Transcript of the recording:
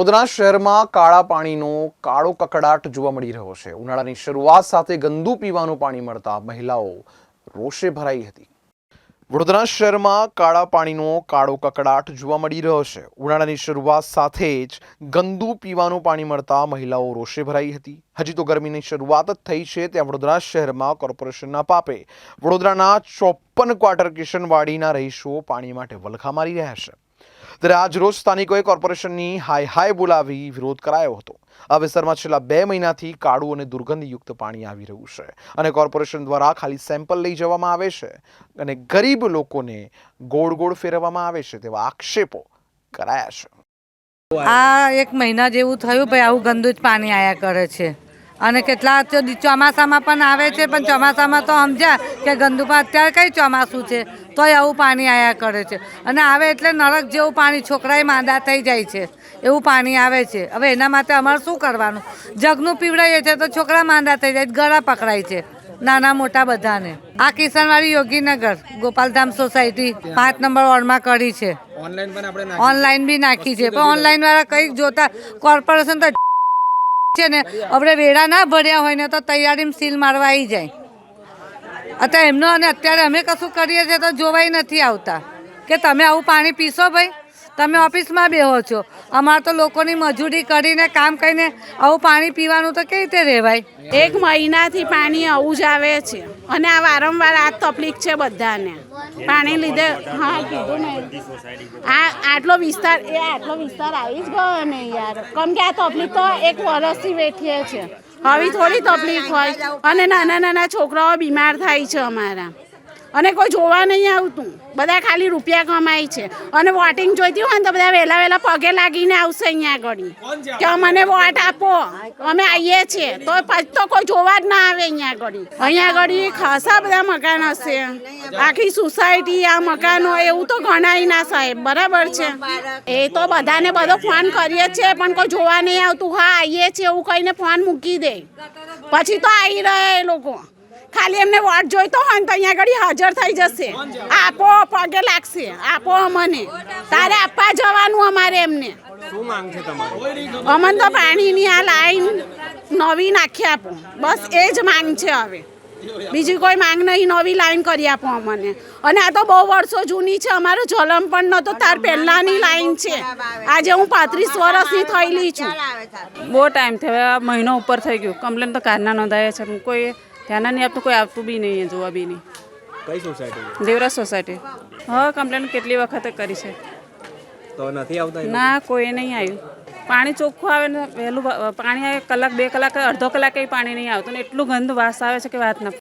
વડોદરા શહેરમાં કાળા પાણીનો કાળો કકડાટ જોવા મળી રહ્યો છે. ઉનાળાની શરૂઆત સાથે ગંદુ પીવાનું પાણી મળતા મહિલાઓ રોષે ભરાઈ હતી. વડોદરા શહેરમાં કાળા પાણીનો કાળો કકડાટ જોવા મળી રહ્યો છે. ઉનાળાની શરૂઆત સાથે જ ગંદુ પીવાનું પાણી મળતા મહિલાઓ રોષે ભરાઈ હતી. હજી તો ગરમીની શરૂઆત જ થઈ છે ત્યાં વડોદરા શહેરમાં કોર્પોરેશનના પાપે. વડોદરાના ચોપન ક્વાર્ટર કિશનવાડીના રહીશો પાણી માટે વલખા મારી રહ્યા છે. ત્યારે આજ રોજ સ્થાનિકોએ કોર્પોરેશનની હાય હાય બોલાવી વિરોધ કરાયો હતો. આ વિસ્તારમાં છેલ્લા બે મહિનાથી કાળું અને દુર્ગંધયુક્ત પાણી આવી રહ્યું છે અને કોર્પોરેશન દ્વારા ખાલી સેમ્પલ લઈ જવામાં આવે છે અને ગરીબ લોકોને ગોળ ગોળ ફેરવવામાં આવે છે તેવા આક્ષેપો કરાયા છે. આ એક મહિના જેવું થયું, ભાઈ આવું ગંદુ જ પાણી આયા કરે છે. અને કેટલા ચોમાસામાં પણ આવે છે પણ ચોમાસામાં તો સમજ્યા કે ગંદુ અત્યારે કઈ ચોમાસું છે? તોય આવું પાણી આયા કરે છે. અને આવે એટલે નરક જેવું પાણી છોકરાએ માંદા થઈ જાય છે. એવું પાણી આવે છે. હવે એના માટે અમારે શું કરવાનું? જગનું પીવડાઈએ છે તો છોકરા માંદા થઈ જાય ગળા પકડાય છે. નાના મોટા બધાને. આ કિશનવાડી યોગીનગર ગોપાલધામ સોસાયટી પાંચ નંબર વોર્ડમાં કરી છે. ઓનલાઈન ઓનલાઈન બી નાખી છે. પણ ઓનલાઈન વાળા કંઈક જોતા કોર્પોરેશન તો છે ને આપણે વેળા ના ભર્યા હોય ને તો તૈયારીમાં સીલ મારવા આવી જાય. અત્યારે એમનો અને અત્યારે અમે કશું કરીએ છીએ તો જોવાય નથી આવતા. કે તમે આવું પાણી પીશો ભાઈ? તમે ઓફિસમાં બેહો છો. અમારે તો લોકોની મજૂરી કરીને કામ કરીને આવું પાણી પીવાનું તો કેવી રીતે રહેવાય? એક મહિનાથી પાણી આવું જ આવે છે. અને આ વારંવાર આ તકલીફ છે બધાને. પાણી લીધે, હા, કીધું ને આ આટલો વિસ્તાર, એ આટલો વિસ્તાર આવી જ ગયો ને યાર. કેમ કે આ તકલીફ તો એક વર્ષથી વેઠીએ છે. હવે થોડી તકલીફ હોય. અને નાના નાના છોકરાઓ બીમાર થાય છે અમારા. અને કોઈ જોવા નહીં આવતું. બધા ખાલી રૂપિયા કમાય છે. અને વોટિંગ જોઈતી હોય ને તો બધા વહેલા વહેલા પગે લાગીને આવશે અહીંયા આગળ. કે અમને વોટ આપો. અમે આવીએ છીએ. તો પછી તો કોઈ જોવા જ ના આવે અહીંયા આગળ. અહીંયા આગળ ખાસા બધા મકાન હશે. આખી સોસાયટી આ મકાનો એવું તો ગણાય ના સાહેબ. બરાબર છે. એ તો બધાને બધો ફોન કરીએ છીએ પણ કોઈ જોવા નહીં આવતું. હા આવીએ છીએ એવું કહીને ફોન મૂકી દે. પછી તો આવી રહ્યા એ લોકો. ખાલી એમને વોટ જોઈતો હોય ને તો અહીંયા આગળ હાજર થઈ જશે. આપો પગે લાગશે આપો અમને. તારે આપવા જવાનું અમારે એમને. શું માંગ છે તમારી? અમને તો પાણીની આ લાઈન નવી નાખી આપો. બસ એ જ માંગ છે હવે. બીજી કોઈ માંગ નહીં નવી લાઈન કરી આપો અમને. અને આ તો બહુ વર્ષો જૂની છે અમારો જલમ પણ નહોતો તાર પહેલાંની લાઈન છે. આજે હું પાંત્રીસ વર્ષની થયેલી છું. બહુ ટાઈમ થયો મહિનો ઉપર થઈ ગયું. કમ્પ્લેન તો કારના નોંધાયા છે કોઈ ધ્યાન નહીં આપતું કોઈ આવતું બી નહીં જોવા બી નહીં. કઈ સોસાયટી દેવરાજ સોસાયટી. હા કમ્પ્લેન કેટલી વખતે કરી છે? તો નથી આવતા ના કોઈ નહીં આવ્યું. પાણી ચોખ્ખું આવે ને વહેલું પાણી આવે કલાક બે કલાક અડધો કલાકે પાણી નહીં આવતું ને એટલું ગંદ વાસ આવે છે કે વાત ના.